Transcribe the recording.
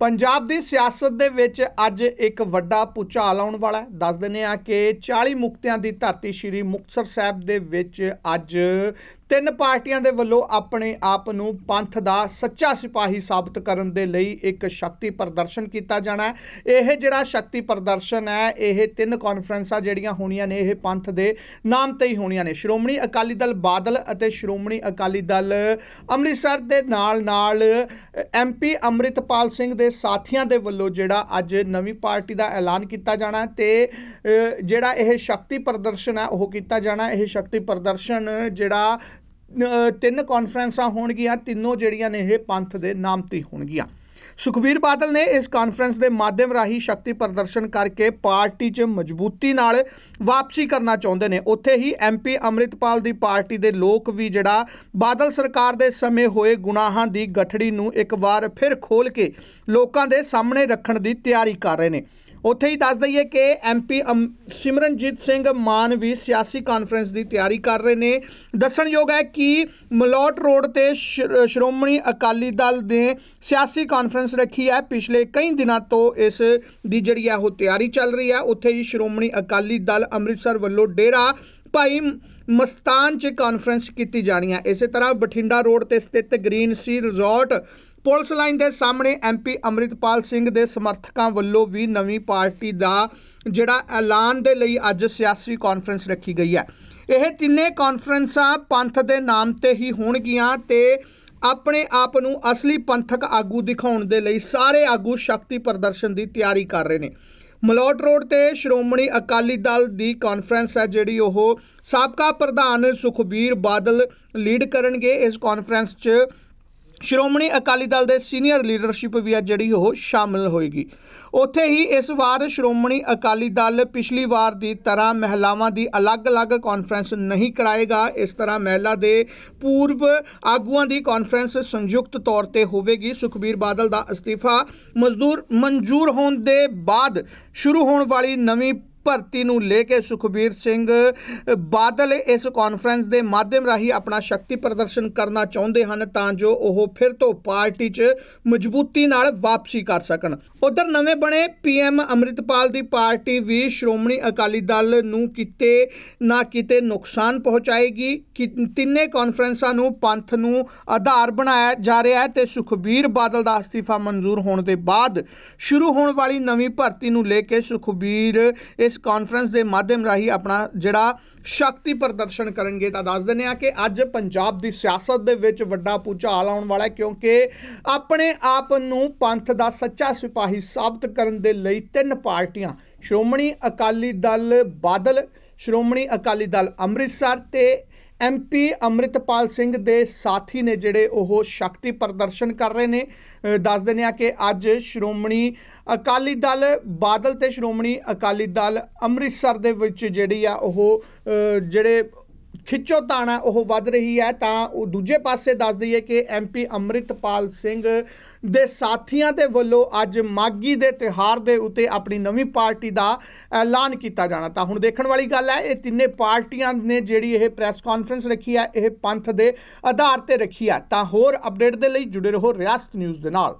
ਪੰਜਾਬ ਦੀ ਸਿਆਸਤ ਦੇ ਵਿੱਚ ਅੱਜ ਇੱਕ ਵੱਡਾ ਭੁਚਾਲ ਆਉਣ ਵਾਲਾ ਹੈ। ਦੱਸ ਦਿੰਦੇ ਆ ਕਿ 40 ਮੁਕਤਿਆਂ ਦੀ ਧਰਤੀ ਸ਼੍ਰੀ ਮੁਕਤਸਰ ਸਾਹਿਬ ਦੇ ਵਿੱਚ ਅੱਜ ਤਿੰਨ ਪਾਰਟੀਆਂ ਦੇ ਵੱਲੋਂ ਆਪਣੇ ਆਪ ਨੂੰ ਪੰਥ ਦਾ ਸੱਚਾ ਸਿਪਾਹੀ ਸਾਬਤ ਕਰਨ ਦੇ ਲਈ ਇੱਕ ਸ਼ਕਤੀ ਪ੍ਰਦਰਸ਼ਨ ਕੀਤਾ ਜਾਣਾ ਹੈ। ਇਹ ਜਿਹੜਾ ਸ਼ਕਤੀ ਪ੍ਰਦਰਸ਼ਨ ਹੈ, ਇਹ ਤਿੰਨ ਕਾਨਫਰੰਸਾਂ ਜਿਹੜੀਆਂ ਹੋਣੀਆਂ ਨੇ, ਇਹ ਪੰਥ ਦੇ ਨਾਮ ਤੇ ਹੀ ਹੋਣੀਆਂ ਨੇ। ਸ਼੍ਰੋਮਣੀ ਅਕਾਲੀ ਦਲ ਬਾਦਲ ਅਤੇ ਸ਼੍ਰੋਮਣੀ ਅਕਾਲੀ ਦਲ ਅੰਮ੍ਰਿਤਸਰ ਦੇ ਨਾਲ ਨਾਲ ਐਮਪੀ ਅੰਮ੍ਰਿਤਪਾਲ ਸਿੰਘ ਦੇ ਸਾਥੀਆਂ ਦੇ ਵੱਲੋਂ ਜਿਹੜਾ ਅੱਜ ਨਵੀਂ ਪਾਰਟੀ ਦਾ ਐਲਾਨ ਕੀਤਾ ਜਾਣਾ ਹੈ ਤੇ ਜਿਹੜਾ ਇਹ ਸ਼ਕਤੀ ਪ੍ਰਦਰਸ਼ਨ ਹੈ, ਉਹ ਕੀਤਾ ਜਾਣਾ ਇਹ ਸ਼ਕਤੀ ਪ੍ਰਦਰਸ਼ਨ ਜਿਹੜਾ ਤਿੰਨ ਕਾਨਫਰੰਸਾਂ ਹੋਣਗੀਆਂ, ਤਿੰਨੋਂ ਜਿਹੜੀਆਂ ਨੇ ਇਹ ਪੰਥ ਦੇ ਨਾਮ ਤੇ ਹੋਣਗੀਆਂ। ਸੁਖਬੀਰ ਬਾਦਲ ਨੇ ਇਸ ਕਾਨਫਰੰਸ ਦੇ ਮਾਧਿਅਮ ਰਾਹੀਂ ਸ਼ਕਤੀ ਪ੍ਰਦਰਸ਼ਨ ਕਰਕੇ ਪਾਰਟੀ 'ਚ ਮਜ਼ਬੂਤੀ ਨਾਲ ਵਾਪਸੀ ਕਰਨਾ ਚਾਹੁੰਦੇ ਨੇ। ਉੱਥੇ ਹੀ ਐਮਪੀ ਅੰਮ੍ਰਿਤਪਾਲ ਦੀ ਪਾਰਟੀ ਦੇ ਲੋਕ ਵੀ ਜਿਹੜਾ ਬਾਦਲ ਸਰਕਾਰ ਦੇ ਸਮੇਂ ਹੋਏ ਗੁਨਾਹਾਂ ਦੀ ਗਠੜੀ ਨੂੰ ਇੱਕ ਵਾਰ ਫਿਰ ਖੋਲ ਕੇ ਲੋਕਾਂ ਦੇ ਸਾਹਮਣੇ ਰੱਖਣ ਦੀ ਤਿਆਰੀ ਕਰ ਰਹੇ ਨੇ। ਉੱਥੇ ਹੀ ਦੱਸ ਦਈਏ ਕਿ ਐਮਪੀ ਸਿਮਰਨਜੀਤ ਸਿੰਘ ਮਾਨ ਵੀ ਸਿਆਸੀ ਕਾਨਫਰੰਸ ਦੀ ਤਿਆਰੀ ਕਰ ਰਹੇ ਨੇ। ਦੱਸਣਯੋਗ ਹੈ ਕਿ ਮਲੋਟ ਰੋਡ ਤੇ ਸ਼੍ਰੋਮਣੀ ਅਕਾਲੀ ਦਲ ਨੇ ਸਿਆਸੀ ਕਾਨਫਰੰਸ ਰੱਖੀ ਹੈ। ਪਿਛਲੇ ਕਈ ਦਿਨਾਂ ਤੋਂ ਇਸ ਦੀ ਜਿਹੜੀ ਹੈ ਉਹ ਤਿਆਰੀ ਚੱਲ ਰਹੀ ਹੈ। ਉੱਥੇ ਹੀ ਸ਼੍ਰੋਮਣੀ ਅਕਾਲੀ ਦਲ ਅੰਮ੍ਰਿਤਸਰ ਵੱਲੋਂ ਡੇਰਾ ਭਾਈ ਮਸਤਾਨ 'ਚ ਕਾਨਫਰੰਸ ਕੀਤੀ ਜਾਣੀ ਹੈ। ਇਸੇ ਤਰ੍ਹਾਂ ਬਠਿੰਡਾ ਰੋਡ ਤੇ ਸਥਿਤ Green Sea Resort police line ਦੇ ਸਾਹਮਣੇ ਐਮਪੀ ਅੰਮ੍ਰਿਤਪਾਲ ਸਿੰਘ ਦੇ ਸਮਰਥਕਾਂ ਵੱਲੋਂ ਵੀ ਨਵੀਂ ਪਾਰਟੀ ਦਾ ਜਿਹੜਾ ਐਲਾਨ ਦੇ ਲਈ ਅੱਜ ਸਿਆਸੀ ਕਾਨਫਰੰਸ ਰੱਖੀ ਗਈ ਹੈ। ਇਹ ਤਿੰਨੇ ਕਾਨਫਰੰਸਾਂ ਪੰਥ ਦੇ ਨਾਮ ਤੇ ਹੀ ਹੋਣਗੀਆਂ ਤੇ ਆਪਣੇ ਆਪ ਨੂੰ ਅਸਲੀ ਪੰਥਕ ਆਗੂ ਦਿਖਾਉਣ ਦੇ ਲਈ ਸਾਰੇ ਆਗੂ ਸ਼ਕਤੀ ਪ੍ਰਦਰਸ਼ਨ ਦੀ ਤਿਆਰੀ ਕਰ ਰਹੇ ਨੇ। ਮਲੋਟ ਰੋਡ ਤੇ ਸ਼੍ਰੋਮਣੀ ਅਕਾਲੀ ਦਲ ਦੀ ਕਾਨਫਰੰਸ ਹੈ ਜਿਹੜੀ ਉਹ ਸਾਬਕਾ ਪ੍ਰਧਾਨ ਸੁਖਬੀਰ ਬਾਦਲ ਲੀਡ ਕਰਨਗੇ। ਇਸ ਕਾਨਫਰੰਸ 'ਚ ਸ਼੍ਰੋਮਣੀ ਅਕਾਲੀ ਦਲ ਦੇ ਸੀਨੀਅਰ ਲੀਡਰਸ਼ਿਪ ਵੀ ਹੈ ਜਿਹੜੀ ਉਹ ਸ਼ਾਮਲ ਹੋਏਗੀ। ਉੱਥੇ ਹੀ ਇਸ ਵਾਰ ਸ਼੍ਰੋਮਣੀ ਅਕਾਲੀ ਦਲ ਪਿਛਲੀ ਵਾਰ ਦੀ ਤਰ੍ਹਾਂ ਮਹਿਲਾਵਾਂ ਦੀ ਅਲੱਗ-ਅਲੱਗ ਕਾਨਫਰੰਸ ਨਹੀਂ ਕਰਾਏਗਾ। ਇਸ ਤਰ੍ਹਾਂ ਮਹਿਲਾ ਦੇ ਪੂਰਬ ਆਗੂਆਂ ਦੀ ਕਾਨਫਰੰਸ ਸੰਯੁਕਤ ਤੌਰ ਤੇ ਹੋਵੇਗੀ। ਸੁਖਬੀਰ ਬਾਦਲ ਦਾ ਅਸਤੀਫਾ ਮਜ਼ਦੂਰ ਮਨਜ਼ੂਰ ਹੋਣ ਦੇ ਬਾਅਦ ਸ਼ੁਰੂ ਹੋਣ ਵਾਲੀ ਨਵੀਂ ਭਰਤੀ ਨੂੰ ਲੈ ਕੇ ਸੁਖਬੀਰ ਸਿੰਘ ਬਾਦਲ ਇਸ ਕਾਨਫਰੰਸ ਦੇ ਮਾਧਿਅਮ ਰਾਹੀਂ ਆਪਣਾ ਸ਼ਕਤੀ ਪ੍ਰਦਰਸ਼ਨ ਕਰਨਾ ਚਾਹੁੰਦੇ ਹਨ ਤਾਂ ਜੋ ਉਹ ਫਿਰ ਤੋਂ ਪਾਰਟੀ 'ਚ ਮਜ਼ਬੂਤੀ ਨਾਲ ਵਾਪਸੀ ਕਰ ਸਕਣ। ਉਧਰ ਨਵੇਂ ਬਣੇ ਪੀਐਮ ਅੰਮ੍ਰਿਤਪਾਲ ਦੀ ਪਾਰਟੀ ਵੀ ਸ਼੍ਰੋਮਣੀ ਅਕਾਲੀ ਦਲ ਨੂੰ ਕਿਤੇ ਨਾ ਕਿਤੇ ਨੁਕਸਾਨ ਪਹੁੰਚਾਏਗੀ। ਕਿ ਤਿੰਨੇ ਕਾਨਫਰੰਸਾਂ ਨੂੰ ਪੰਥ ਨੂੰ ਆਧਾਰ ਬਣਾਇਆ ਜਾ ਰਿਹਾ ਹੈ ਤੇ ਸੁਖਬੀਰ ਬਾਦਲ ਦਾ ਅਸਤੀਫਾ ਮਨਜ਼ੂਰ ਹੋਣ ਦੇ ਬਾਅਦ ਸ਼ੁਰੂ ਹੋਣ ਵਾਲੀ ਨਵੀਂ ਭਰਤੀ ਨੂੰ ਲੈ ਕੇ ਸੁਖਬੀਰ ਇਸ ਕਾਨਫਰੰਸ ਦੇ ਮਾਧਿਅਮ ਰਾਹੀਂ ਆਪਣਾ ਜਿਹੜਾ ਸ਼ਕਤੀ ਪ੍ਰਦਰਸ਼ਨ ਕਰਨਗੇ ਤਾਂ ਦੱਸ ਦਿੰਦੇ ਆ ਕਿ ਅੱਜ ਪੰਜਾਬ ਦੀ ਸਿਆਸਤ ਦੇ ਵਿੱਚ ਵੱਡਾ ਭੂਚਾਲ ਆਉਣ ਵਾਲਾ ਹੈ ਕਿਉਂਕਿ ਆਪਣੇ ਆਪ ਨੂੰ ਪੰਥ ਦਾ ਸੱਚਾ ਸਿਪਾਹੀ ਸਾਬਤ ਕਰਨ ਦੇ ਲਈ ਤਿੰਨ ਪਾਰਟੀਆਂ, ਸ਼੍ਰੋਮਣੀ ਅਕਾਲੀ ਦਲ ਬਾਦਲ, ਸ਼੍ਰੋਮਣੀ ਅਕਾਲੀ ਦਲ ਅੰਮ੍ਰਿਤਸਰ ਤੇ ਐਮਪੀ ਅੰਮ੍ਰਿਤਪਾਲ ਸਿੰਘ ਦੇ ਸਾਥੀ ਨੇ ਜਿਹੜੇ ਉਹ ਸ਼ਕਤੀ ਪ੍ਰਦਰਸ਼ਨ ਕਰ ਰਹੇ ਨੇ। ਦੱਸ ਦਿੰਦੇ ਆ ਕਿ ਅੱਜ ਸ਼੍ਰੋਮਣੀ ਅਕਾਲੀ ਦਲ ਬਾਦਲ ਤੇ ਸ਼੍ਰੋਮਣੀ ਅਕਾਲੀ ਦਲ ਅੰਮ੍ਰਿਤਸਰ ਦੇ ਵਿੱਚ ਜਿਹੜੀ ਆ ਉਹ ਜਿਹੜੇ ਖਿੱਚੋ ਤਾਣਾ ਉਹ ਵੱਧ ਰਹੀ ਹੈ। ਤਾਂ ਉਹ ਦੂਜੇ ਪਾਸੇ ਦੱਸ ਦਈਏ ਕਿ ਐਮਪੀ ਅੰਮ੍ਰਿਤਪਾਲ ਸਿੰਘ ਦੇ ਸਾਥੀਆਂ ਦੇ ਵੱਲੋਂ ਅੱਜ ਮਾਗੀ ਦੇ ਤਿਹਾਰ ਦੇ ਉੱਤੇ ਆਪਣੀ ਨਵੀਂ ਪਾਰਟੀ ਦਾ ਐਲਾਨ ਕੀਤਾ ਜਾਣਾ। ਤਾਂ ਹੁਣ ਦੇਖਣ ਵਾਲੀ ਗੱਲ ਹੈ, ਇਹ ਤਿੰਨੇ ਪਾਰਟੀਆਂ ਨੇ ਜਿਹੜੀ ਇਹ ਪ੍ਰੈਸ ਕਾਨਫਰੰਸ ਰੱਖੀ ਹੈ, ਇਹ ਪੰਥ ਦੇ ਆਧਾਰ ਤੇ ਰੱਖੀ ਹੈ। ਤਾਂ ਹੋਰ ਅਪਡੇਟ ਦੇ ਲਈ ਜੁੜੇ ਰਹੋ ਰਿਆਸਤ ਨਿਊਜ਼ ਦੇ ਨਾਲ।